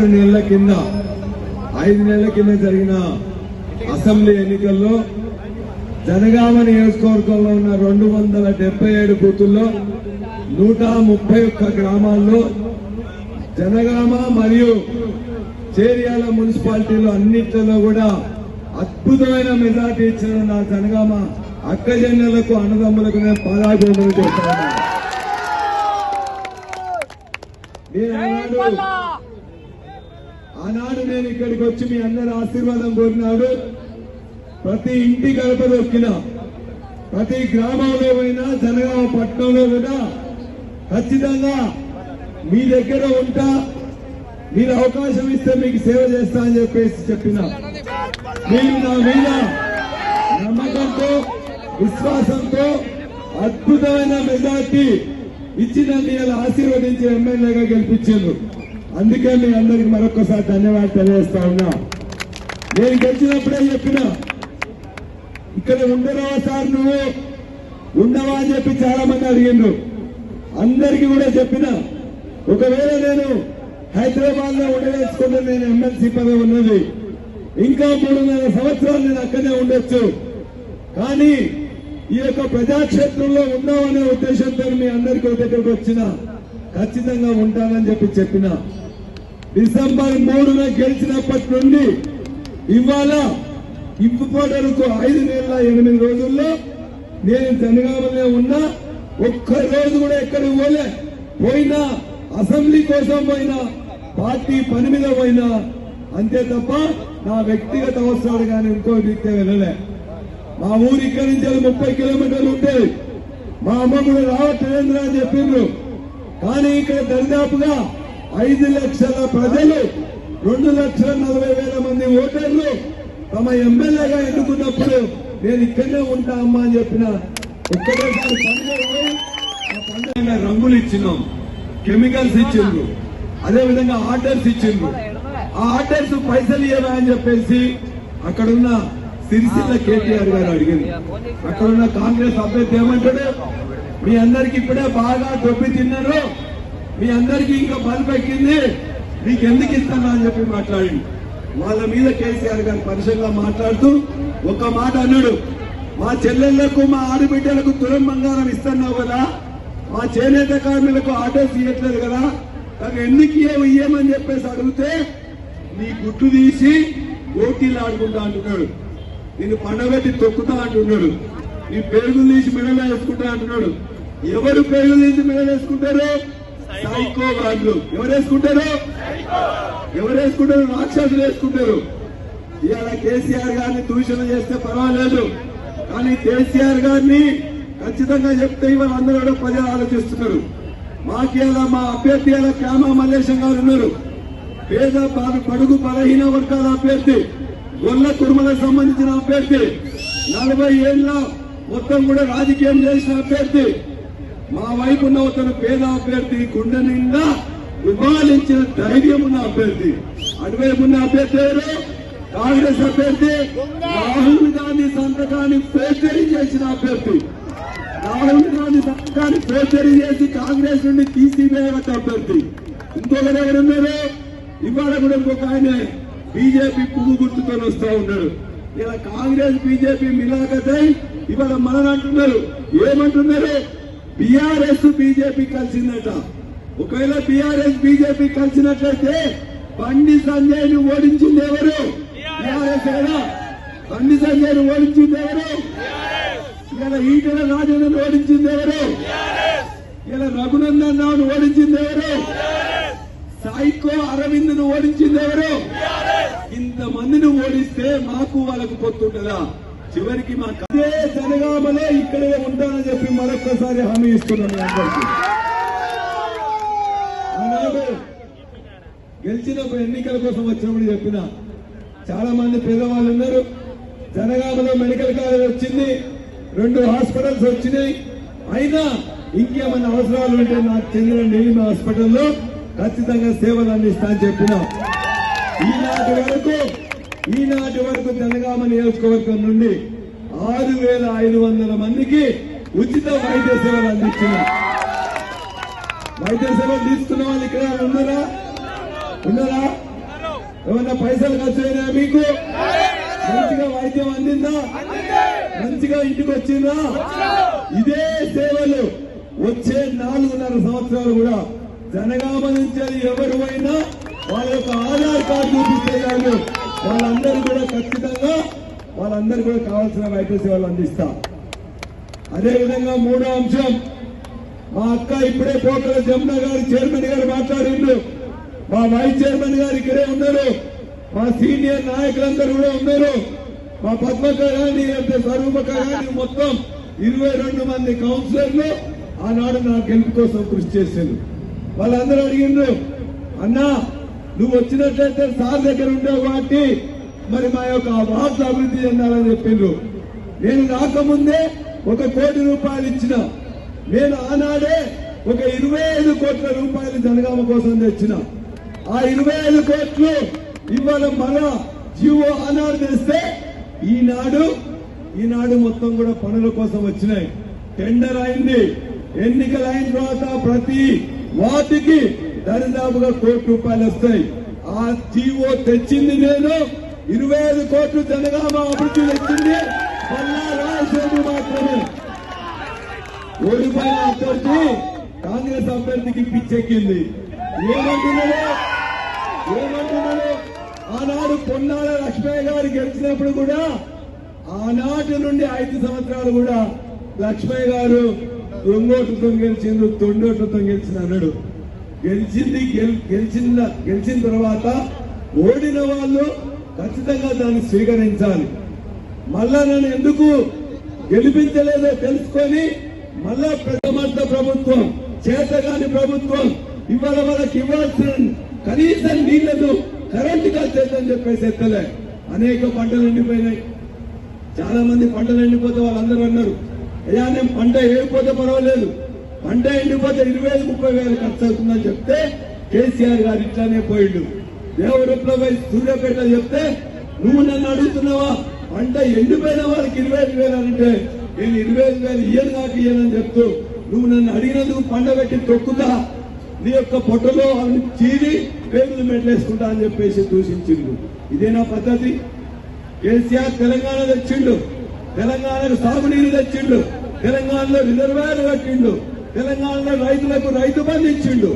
ఆరు నెలల కింద ఐదు నెలల కింద జరిగిన అసెంబ్లీ ఎన్నికల్లో జనగామ నియోజకవర్గంలో ఉన్న రెండు వందల డెబ్బై ఏడు బూతుల్లో నూట ముప్పై ఒక్క గ్రామాల్లో జనగామ మరియు చేరియాల మున్సిపాలిటీలో అన్నిట్లలో కూడా అద్భుతమైన మెజార్టీ ఇచ్చిన నా జనగామ అక్కజన్యులకు అన్నదమ్ములకు నేను పాదాభివందనం చేస్తాను ఆనాడు నేను ఇక్కడికి వచ్చి మీ అందరి ఆశీర్వాదం కోరినాడు. ప్రతి ఇంటి గడప దొక్కిన ప్రతి గ్రామంలో పోయినా జనగామ పట్టణంలో కూడా ఖచ్చితంగా మీ దగ్గర ఉంటా మీరు అవకాశం ఇస్తే మీకు సేవ చేస్తా అని చెప్పేసి చెప్పిన. మీరు నా మీద నమ్మకంతో విశ్వాసంతో అద్భుతమైన మెజార్టీ ఇచ్చిన నన్ను ఆశీర్వదించి ఎమ్మెల్యేగా గెలిపించారు అందుకే మీ అందరికి మరొకసారి ధన్యవాదాలు తెలియజేస్తా ఉన్నా. నేను గెలిచినప్పుడే చెప్పిన ఇక్కడ ఉండరావా సార్ నువ్వు? ఉండవా అని చెప్పి చాలా మంది అడిగిండ్రు. అందరికి కూడా చెప్పిన ఒకవేళ నేను హైదరాబాద్లో ఉండవేసుకుంటే నేను ఎమ్మెల్సీ పదవి ఉన్నది. ఇంకా మూడున్నర సంవత్సరాలు నేను అక్కడే ఉండొచ్చు. కానీ ఈ యొక్క ప్రజాక్షేత్రంలో ఉన్నామనే ఉద్దేశంతో మీ అందరికీ ఒక దగ్గరకు వచ్చిన ఖచ్చితంగా ఉంటానని చెప్పి చెప్పిన డిసెంబర్ మూడున గెలిచినప్పటి నుండి ఇవాళ ఇప్పుకోవడానికి ఐదు నెలల ఎనిమిది రోజుల్లో నేను జనగామలో ఉన్నా ఒక్క రోజు కూడా ఎక్కడికి పోలే. పోయినా అసెంబ్లీ కోసం పోయినా పార్టీ పని మీద పోయినా అంతే తప్ప నా వ్యక్తిగత అవసరాలు కానీ ఇంకో రీత్యా వెళ్ళలే. మా ఊరు ఇక్కడి నుంచి అది ముప్పై కిలోమీటర్లు ఉంటుంది మా అమ్మ కూడా రావట్లేదురా అని చెప్పిండ్రు. కానీ ఇక్కడ దరిదాపుగా ఐదు లక్షల ప్రజలు రెండు లక్షల నలభై వేల మంది ఓటర్లు తమ ఎమ్మెల్యేగా ఎన్నుకున్నప్పుడు నేను ఇక్కడనే ఉంటా అమ్మా అని చెప్పిన ఒక్కటేసారి పండుగ ఆ రంగులు ఇచ్చినాం కెమికల్స్ ఇచ్చిండ్రు. అదే విధంగా ఆర్డర్స్ ఇచ్చిండ్రు. ఆ ఆర్డర్స్ పైసలు ఇవ్వా అని చెప్పేసి అక్కడున్న సిరిసిల్ల కేటీఆర్ గారు అడిగింది. అక్కడున్న కాంగ్రెస్ అభ్యర్థి ఏమంటాడు? మీ అందరికి ఇప్పుడే బాగా దొబ్బి తిన్నారు. మీ అందరికి ఇంకా బల్బ్ ఎక్కింది. మీకు ఎందుకు ఇస్తానా అని చెప్పి మాట్లాడింది. వాళ్ళ మీద కేసీఆర్ గారు పరిశీలన మాట్లాడుతూ ఒక మాట అన్నాడు. మా చెల్లెళ్ళకు మా ఆడబిడ్డలకు తులం బంగారం ఇస్తున్నావు కదా. మా చేనేత కార్మికులకు ఆర్డర్స్ ఇవ్వట్లేదు కదా. నాకు ఎందుకు ఇవ్వమని చెప్పేసి అడిగితే నీ గుట్టు తీసి ఓటీలు ఆడుకుంటా అంటున్నాడు. నేను పండబెట్టి తొక్కుతా అంటున్నాడు. నీ పేరు తీసి మెడలో వేసుకుంటా అంటున్నాడు. ఎవరు తీసి మెడలో వేసుకుంటారు? సైకో. వాళ్ళు ఎవరు వేసుకుంటారు? ఎవరు వేసుకుంటారు? రాక్షసులు వేసుకుంటారు. ఇవాళ కేసీఆర్ గారిని దూషణ చేస్తే పర్వాలేదు. కానీ కేసీఆర్ గారిని ఖచ్చితంగా చెప్తే ఇవాళ అందరూ కూడా ప్రజలు ఆలోచిస్తున్నారు. మాకు ఇలా మా అభ్యర్థి ఇలా క్యామా మల్లేశం గారు ఉన్నారు. పేద బడుగు బలహీన వర్గాల అభ్యర్థి గొల్ల కుర్మలకు సంబంధించిన అభ్యర్థి నలభై ఏళ్ళ మొత్తం కూడా రాజకీయం చేసిన అభ్యర్థి మా వైపు ఉన్న అతను పేద అభ్యర్థి గుండె నిండా విమానించిన ధైర్యం ఉన్న అభ్యర్థి. అటువైపు ఉన్న అభ్యర్థి ఎవరు? కాంగ్రెస్ అభ్యర్థి రాహుల్ గాంధీ సంతకాన్ని ఫేచరీ చేసిన అభ్యర్థి. రాహుల్ గాంధీ సంతకాన్ని ఫేచరీ చేసి కాంగ్రెస్ నుండి తీసివేయగల అభ్యర్థి. ఇంకొకరు ఎవరున్నారు ఇవాళ కూడా ఇంకొక ఆయన బీజేపీ పువ్వు గుర్తుతో వస్తా ఉన్నాడు. ఇలా కాంగ్రెస్ బీజేపీ మిలాకతై ఇవాళ మనని అంటున్నారు ఏమంటున్నారు? బీఆర్ఎస్ బీజేపీ కలిసిందట. ఒకవేళ బీఆర్ఎస్ బీజేపీ కలిసినట్లయితే బండి సంజయ్ను ఓడించింది ఎవరు? బీఆర్ఎస్ కదా? బండి సంజయ్ను ఓడించింది ఎవరు? ఇలా ఈటల రాజును ఓడించింది ఎవరు? ఇలా రఘునందన్ రావును ఓడించింది ఎవరు? సాయికో అరవింద్ను ఓడించింది ఎవరు? ఇంతమందిని ఓడిస్తే మాకు వాళ్ళకు పొత్తుంటదా చివరికి మా అదే జనగామనే ఇక్కడే ఉంటానని చెప్పి మరొక్కసారి హామీ ఇస్తున్నాను అందరికీ. ఆనాడు గెలిచినప్పుడు ఎన్నికల కోసం వచ్చినప్పుడు చెప్పిన. చాలా మంది పేదవాళ్ళు ఉన్నారు. జనగామలో మెడికల్ కాలేజ్ వచ్చింది. రెండు హాస్పిటల్స్ వచ్చినాయి. అయినా ఇంకేమైనా అవసరాలు ఉంటే నాకు చెందిన నీలిమ హాస్పిటల్లో ఖచ్చితంగా సేవలు అందిస్తా అని చెప్పిన. ఈనాటి వరకు ఈనాటి వరకు తెలంగాణ నియోజకవర్గం నుండి ఆరు వేల ఐదు వందల మందికి ఉచిత వైద్య సేవలు అందించిన వైద్య సేవలు తీసుకున్న వాళ్ళు ఇక్కడ ఉన్నారా? ఉన్నారా? ఏమన్నా పైసలు ఖర్చు అయినా మీకు? మంచిగా వైద్యం అందిందా? మంచిగా ఇంటికి వచ్చిందా? ఇదే సేవలు వచ్చే నాలుగున్నర సంవత్సరాలు కూడా జనగామ నుంచి ఎవరు అయినా వాళ్ళ యొక్క ఆధార్ కార్డు చూపిస్తే వాళ్ళందరూ కూడా ఖచ్చితంగా వాళ్ళందరూ కూడా కావాల్సిన వైద్య సేవలు అందిస్తా. అదేవిధంగా మూడో అంశం మా అక్క ఇప్పుడే పోకల జమున గారు చైర్మన్ గారు మాట్లాడిండు. మా వైస్ చైర్మన్ గారు ఇక్కడే ఉన్నారు. మా సీనియర్ నాయకులందరూ కూడా ఉన్నారు. మా పద్మక గాని అంటే స్వరూపక గాని మొత్తం ఇరవై రెండు మంది కౌన్సిలర్లు ఆనాడు నా గెలుపు కోసం కృషి చేశారు వాళ్ళందరూ అడిగిండ్రు అన్నా నువ్వు వచ్చినట్లయితే సార్ దగ్గర ఉండేవు కాబట్టి మరి మా యొక్క వార్డు అభివృద్ధి చెందాలని చెప్పిండ్రు. నేను రాకముందే ఒక కోటి రూపాయలు ఇచ్చిన. నేను ఆనాడే ఒక ఇరవై ఐదు కోట్ల రూపాయలు జనగామ కోసం తెచ్చిన. ఆ ఇరవై ఐదు కోట్లు ఇవాళ మన జీవో ఆనాడు తెస్తే ఈనాడు ఈనాడు మొత్తం కూడా పనుల కోసం వచ్చినాయి. టెండర్ అయింది. ఎన్నికలు అయిన తర్వాత ప్రతి వాటికి దరిదాపుగా కోటి రూపాయలు వస్తాయి. ఆ జీవో తెచ్చింది నేను. ఇరవై ఐదు కోట్లు జనగామ అభివృద్ధి తెచ్చింది. పల్లా రాజశేఖర్ మాత్రమే. ఓడిపోయిన అభ్యర్థి కాంగ్రెస్ అభ్యర్థికి పిచ్చెక్కింది. ఏమంటున్నాడు? ఏమంటున్నాడు? ఆనాడు పొన్నాల లక్ష్మయ్య గారు గెలిచినప్పుడు కూడా ఆనాటి నుండి ఐదు సంవత్సరాలు కూడా లక్ష్మయ్య గారు దొంగోటుతో గెలిచిండ్రు తొండోట్లతో గెలిచిన అన్నాడు. గెలిచింది గెలిచిన గెలిచిన తర్వాత ఓడిన వాళ్ళు ఖచ్చితంగా దాన్ని స్వీకరించాలి. మళ్ళా నన్ను ఎందుకు గెలిపించలేదో తెలుసుకొని మళ్ళా ప్రథమర్థ ప్రభుత్వం చేతగాని ప్రభుత్వం ఇవాళ వాళ్ళకి ఇవ్వాల్సిన కనీసం నీళ్ళను కరెంటు కలిసేదని చెప్పేసి ఎత్తలే. అనేక పంటలు ఎండిపోయినాయి. చాలా మంది పంటలు ఎండిపోతే వాళ్ళందరూ అన్నారు అయ్యా నేను పంట వేయకపోతే పర్వాలేదు. పంట ఎండిపోతే ఇరవై వేలు ముప్పై వేలు ఖర్చు అవుతుందని చెప్తే కేసీఆర్ గారు ఇట్లానే పోయిండు. దేవరూపంలో సూర్యాపేట చెప్తే నువ్వు నన్ను అడుగుతున్నావా? పంట ఎండిపోయిన వాళ్ళకి ఇరవై ఐదు వేలు అంటే నేను ఇరవై ఐదు వేలు ఇయ్యను నాకు ఇయ్యనని చెప్తూ నువ్వు నన్ను అడిగినందుకు పండ పెట్టి తొక్కుతా. నీ యొక్క పొట్టలో అవి చీరి పేగులు మెట్లేసుకుంటా అని చెప్పేసి దూషించిండు. ఇదేనా పద్ధతి. కేసీఆర్ తెలంగాణ తెచ్చిండు. తెలంగాణకు సాగునీరు తెచ్చిండు. తెలంగాణలో రిజర్వాయర్ కట్టిండు. తెలంగాణలో రైతులకు రైతు బంధించిండు ఇచ్చిండు.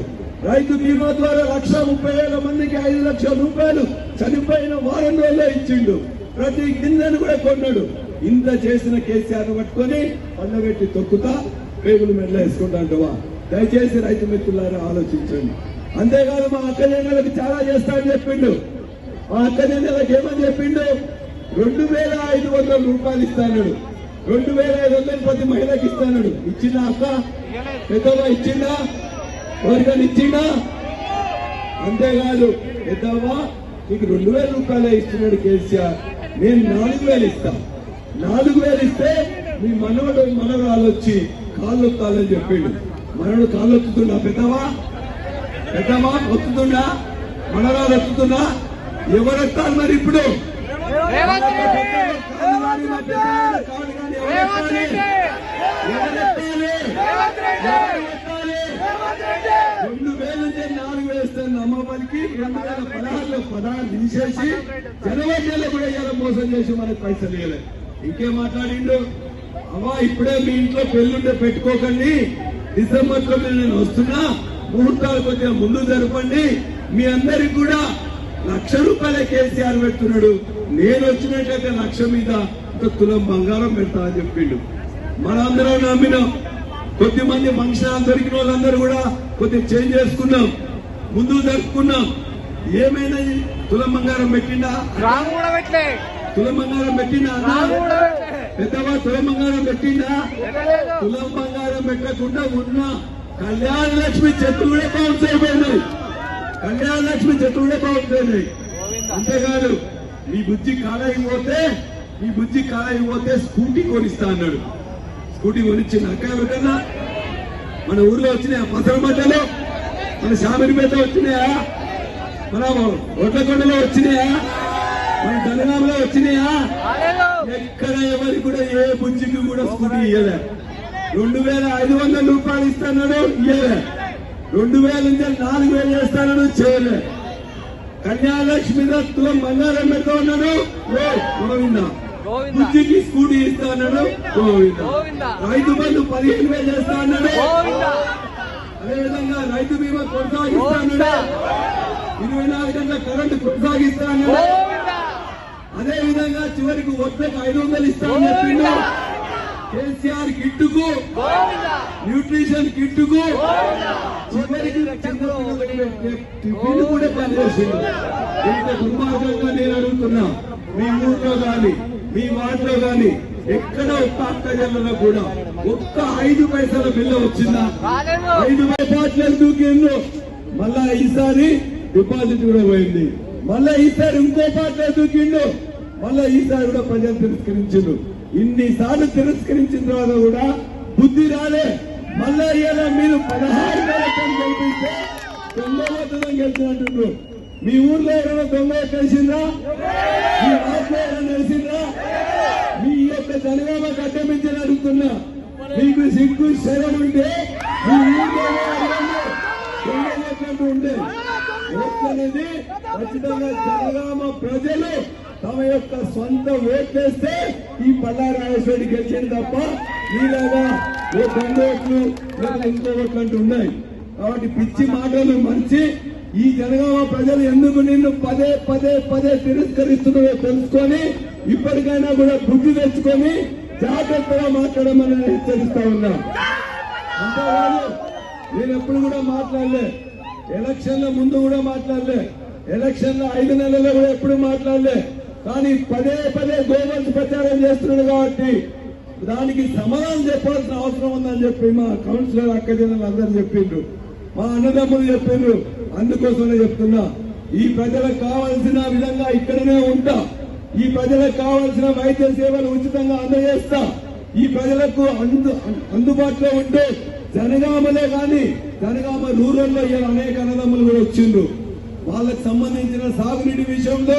రైతు బీమా ద్వారా లక్ష ముప్పై వేల మందికి ఐదు లక్షల రూపాయలు చనిపోయిన వారం రోజుల్లో ఇచ్చిండు. ప్రతి గిన్నెను కూడా కొన్నాడు. ఇంత చేసిన కేసీఆర్ పట్టుకొని పండబెట్టి తొక్కుతా పేగులు మెడలో వేసుకుంటాంటవా దయచేసి రైతు మిత్రులారా ఆలోచించండి. అంతేకాదు మా అక్క చెల్లెలకు చాలా చేస్తాడని చెప్పిండు. మా అక్క చెల్లెలకు ఏమని చెప్పిండు? రెండు వేల ఐదు వందల రూపాయలు ఇస్తాడు రెండు వేల ఐదు వందలు ప్రతి మహిళకి ఇస్తాడు ఇచ్చిన అక్క పెద్దవా ఇచ్చిందా ఎవరికైనా ఇచ్చిందా అంతేకాదు పెద్దవా నీకు రెండు వేల రూపాయలే ఇస్తున్నాడు కేసీఆర్. నేను నాలుగు వేలు ఇస్తా. నాలుగు వేలు ఇస్తే మీ మనవడు మనవరాలు వచ్చి కాళ్ళు ఒత్తాలని చెప్పిండు. మనవడు కాళ్ళు ఒత్తుతుండా పెద్దవా పెద్దవా ఒత్తుతుండా? మనవరాలు ఒత్తుతుందా ఎవరు ఎత్తాలి మరి ఇప్పుడు? రెండు వేల నుంచి నాలుగు వేస్తుంది అమ్మవారికి రెండు వేల పదహారులో పదహారు తీసేసి జనవరి నెలలో కూడా ఇవాళ మోసం చేసి మనకు పైసలు ఇవ్వలేదు ఇంకేం మాట్లాడిండు అవ్వా ఇప్పుడే మీ ఇంట్లో పెళ్ళుంటే పెట్టుకోకండి. డిసెంబర్లో నేను వస్తున్నా ముహూర్తాలు కొద్దిగా ముందు జరపండి మీ అందరికి కూడా లక్ష రూపాయల కేసీఆర్ పెడుతున్నాడు. నేను వచ్చినట్లయితే లక్ష మీద ఒక తులం బంగారం పెడతా అని చెప్పిండు. మనందరం నమ్మినాం. కొద్ది మంది ఫంక్షన్ దొరికిన వాళ్ళందరూ కూడా కొద్ది చేంజ్ చేసుకున్నాం. ముందు జరుపుకున్నాం. ఏమైనా తులం బంగారం పెట్టిండా? తులం బంగారం పెట్టిండా? పెట్టలే. పెద్దవా తులం బంగారం పెట్టిండా? తులం బంగారం పెట్టకుండా ఉన్న కళ్యాణ లక్ష్మి చెట్లు కూడా బౌన్స్ అయిపోయినాయి. కళ్యాణ లక్ష్మి చెట్లు కూడా బౌన్స్ అయినాయి. అంతేకాదు మీ బుద్ధి ఈ మీ బుద్ధి పోతే స్కూటీ కొనిస్తా అన్నాడు. స్కూటీ కొనిచ్చింది ఎవరికన్నా? మన ఊర్లో వచ్చినాయా పసర మధ్యలో మన శామిరిపేట వచ్చినాయా? మన ఒడ్లకొండలో వచ్చినాయా? మన తెలంగాణలో వచ్చినాయా? ఎక్కడ ఎవరికి కూడా ఏ బుజ్జికి కూడా స్కూటీ ఇయ్యలే. రెండు వేల ఐదు వందల రూపాయలు ఇస్తాడు ఇయ్యలే. రెండు వేల నుంచి నాలుగు వేలు చేస్తానడు చేయలే. కన్యాలక్ష్మి తులం బంగారం పెడతా ఉన్నాడు. ఓ, బుద్ధికి స్కూటీ ఇస్తా అన్నాడు. గోవింద. రైతు బంధు పదిహేను వేలు చేస్తా అన్నాడు. అదేవిధంగా రైతు బీమా కొనసాగిస్తా అన్నాడు. ఇరవై నాలుగు గంటల కరెంటు కొనసాగిస్తా అన్నాడు. గోవింద. అదే విధంగా చివరికి ఒక్కరికి ఐదు వందలు ఇస్తామని చెప్పిండు కేసీఆర్ కిట్టుకు. న్యూట్రిషన్ కిట్టుకు. చివరికి టిఫిన్ కూడా పనిచేసింది. ఇంత దుర్మార్గంగా నేను అడుగుతున్నా. మీ ఊర్లో గాని మీ వార్డులో గాని ఎక్కడ ఒక్క అక్క జిల్లలో కూడా ఒక్క ఐదు పైసల బిల్లు వచ్చిందా? ఐదు డిపాజిట్లు దూకిండు మళ్ళా ఈసారి డిపాజిట్ కూడా పోయింది. మళ్ళా ఈసారి ఇంకో పాటలు దూకిండు మళ్ళా ఈసారి కూడా ప్రజలు తిరస్కరించిండు ఇన్నిసార్లు తిరస్కరించిన తర్వాత కూడా బుద్ధి రాలే. మళ్ళా ఇలా మీరు పదహారు వేలతో గెలిపిస్తే ఓటుతో గెలిచినట్టు మీ ఊర్లో ఎవరైనా దొంగ కలిసిందా మీ రాష్ట్రంలో ఎవరైనా తెలిసిందా మీ యొక్క జనగామ కట్టమించని అడుగుతున్నా. మీకు సిగ్గు శరం ఉంటే మీ ఊర్లో దొంగలట్టు ఉండే ఓట్లు ఖచ్చితంగా జనగామ ప్రజలు తమ యొక్క సొంత ఓట్లేస్తే ఈ పల్లారి రాజేశ్వరి గెలిచింది తప్ప మీలాగా ఓ దొంగ ఓట్లు లేదా ఇంకో ఓట్లు అంటూ ఉన్నాయి. కాబట్టి పిచ్చి మాటలు మంచి ఈ జనగామ ప్రజలు ఎందుకు నిన్ను పదే పదే పదే తిరస్కరిస్తున్నారో తెలుసుకొని ఇప్పటికైనా కూడా బుద్ధి తెచ్చుకొని జాగ్రత్తగా మాట్లాడమని హెచ్చరిస్తా ఉన్నా. అంతేకాదు నేను ఎప్పుడు కూడా మాట్లాడలే. ఎలక్షన్ల ముందు కూడా మాట్లాడలే. ఎలక్షన్ల ఐదు నెలల్లో కూడా ఎప్పుడు మాట్లాడలే. కానీ పదే పదే గోవల్స్ ప్రచారం చేస్తున్నాడు కాబట్టి దానికి సమాధానం చెప్పాల్సిన అవసరం ఉందని చెప్పి మా కౌన్సిలర్ అక్క జనాలు అందరూ చెప్పిండ్రు. మా అన్నదమ్ములు చెప్పిండ్రు. అందుకోసమే చెప్తున్నా ఈ ప్రజలకు కావాల్సిన విధంగా ఇక్కడనే ఉంటా. ఈ ప్రజలకు కావాల్సిన వైద్య సేవలు ఉచితంగా అందజేస్తా. ఈ ప్రజలకు అందు అందుబాటులో ఉంటే జనగామలే కానీ జనగామ రూరల్లో ఇలా అనేక అన్నదమ్ములు కూడా వచ్చిండ్రు. వాళ్ళకు సంబంధించిన సాగునీటి విషయంలో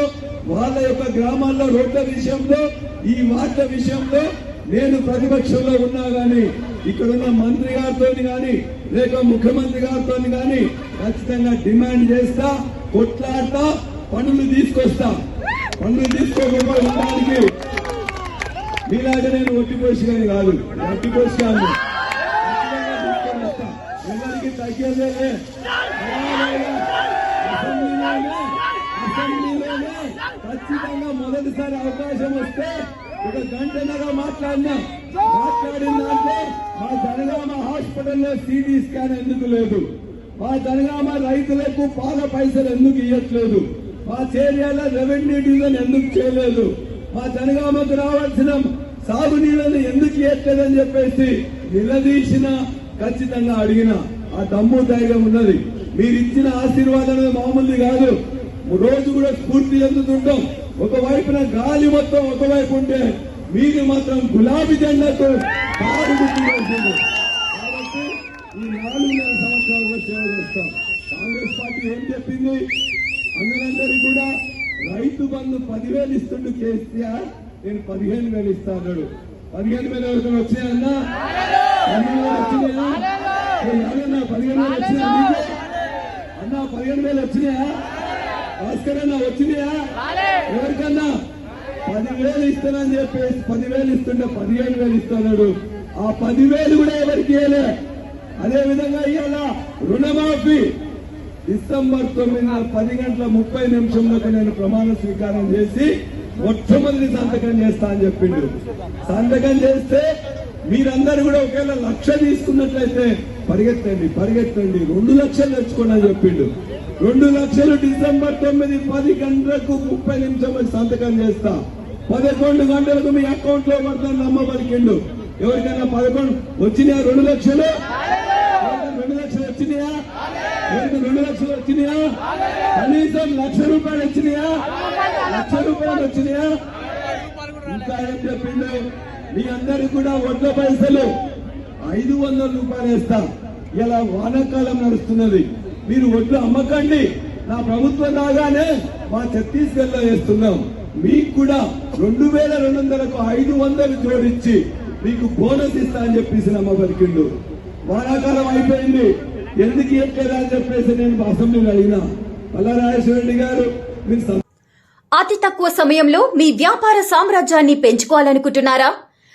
వాళ్ళ యొక్క గ్రామాల్లో రోడ్ల విషయంలో ఈ వార్త విషయంలో నేను ప్రతిపక్షంలో ఉన్నా కానీ ఇక్కడున్న మంత్రి గారితో కానీ లేక ముఖ్యమంత్రి గారితో కానీ ఖచ్చితంగా డిమాండ్ చేస్తా కొట్లాడతా పనులు తీసుకొస్తా. పనులు తీసుకోకుండా ఉండడానికి మీలాగా నేను ఒట్టిపోసి కానీ కాదు. ఒట్టిపోసి కాదు ఎవరికి తగ్గేదే ఖచ్చితంగా మొదటిసారి అవకాశం వస్తే ఒక గంటన్నర మాట్లాడినా మాట్లాడిందంటే మా జనగామ హాస్పిటల్లో సిటీ స్కాన్ ఎందుకు లేదు? మా జనగామ రైతులకు పాల పైసలు ఎందుకు ఇవ్వట్లేదు మా చేరియాల రెవెన్యూ డివిజన్ ఎందుకు చేయలేదు? మా జనగామకు రావాల్సిన సాగునీళ్ళను ఎందుకు ఇవ్వట్లేదని చెప్పేసి నిలదీసిన ఖచ్చితంగా అడిగిన ఆ దమ్ము ధైర్యం ఉన్నది. మీరు ఇచ్చిన ఆశీర్వాదం మామూలు కాదు. రోజు కూడా స్ఫూర్తి చెందుతుంటాం. ఒకవైపున గాలి మొత్తం ఒకవైపు ఉంటే మీరు మాత్రం గులాబీ జెండాకు చేసింది. కాబట్టి ఈ నాలుగున్నర సంవత్సరాలుగా సేవ చేస్తాం. కాంగ్రెస్ పార్టీ ఏం చెప్పింది? అందరందరికీ కూడా రైతు బంధు పదివేలు ఇస్తుండు కేసీఆర్. నేను పదిహేను వేలు ఇస్తా అన్నాడు. పదిహేను వేలు ఎవరికైనా వచ్చాయన్నా యాదన్న పదిహేను వేలు వచ్చినాయా? నీకు? అన్నా పదిహేను వేలు వచ్చినాయా? భాస్కర్ అన్న వచ్చినాయా? ఎవరికన్నా? పదివేలు ఇస్తానని చెప్పేసి పదివేలు ఇస్తుంటే పదిహేను వేలు ఇస్తున్నాడు. ఆ పదివేలు కూడా ఎవరికి ఇవ్వలే అదే విధంగా ఇవాళ రుణమాఫీ. డిసెంబర్ తొమ్మిదిన పది గంటల ముప్పై నిమిషంలోకి నేను ప్రమాణ స్వీకారం చేసి మొట్టమొదటి సంతకం చేస్తా అని చెప్పిండు. సంతకం చేస్తే మీరందరూ కూడా ఒకవేళ లక్ష తీసుకున్నట్లయితే పరిగెత్తండి పరిగెత్తండి. రెండు లక్షలు తెచ్చుకోండి అని చెప్పిండు. రెండు లక్షలు డిసెంబర్ తొమ్మిది పది గంటలకు ముప్పై నిమిషాలకు సంతకం చేస్తా. పదకొండు గంటలకు మీ అకౌంట్లో పడుతుంది నమ్మ పలికిండు ఎవరికైనా పదకొండు వచ్చినాయా రెండు లక్షలు? రెండు లక్షలు వచ్చినాయా? ఎవరికి రెండు లక్షలు వచ్చినాయా? కనీసం లక్ష రూపాయలు వచ్చినాయా? లక్ష రూపాయలు వచ్చినాయా? ఇంకా ఏం చెప్పిండు? మీ అందరికి కూడా వడ్ల పైసలు ఐదు వందల రూపాయలు వేస్తా. ఇలా వానాకాలం నడుస్తున్నది. మీరు వడ్లు అమ్మకండి. నా ప్రభుత్వం రాగానే మా ఛత్తీస్గఢ్లో వేస్తున్నాం. మీకు కూడా రెండు వేల రెండు వందలకు ఐదు వందలు జోడించి మీకు బోనస్ ఇస్తా అని చెప్పేసి నమ్మ బతికిండు వానాకాలం అయిపోయింది. ఎందుకు ఇవ్వట్లేదా అని చెప్పేసి నేను అసెంబ్లీలో అడిగినా. పల్లారాజేశ్వర రెడ్డి గారు మీరు అతి తక్కువ సమయంలో మీ వ్యాపార సామ్రాజ్యాన్ని పెంచుకోవాలనుకుంటున్నారా?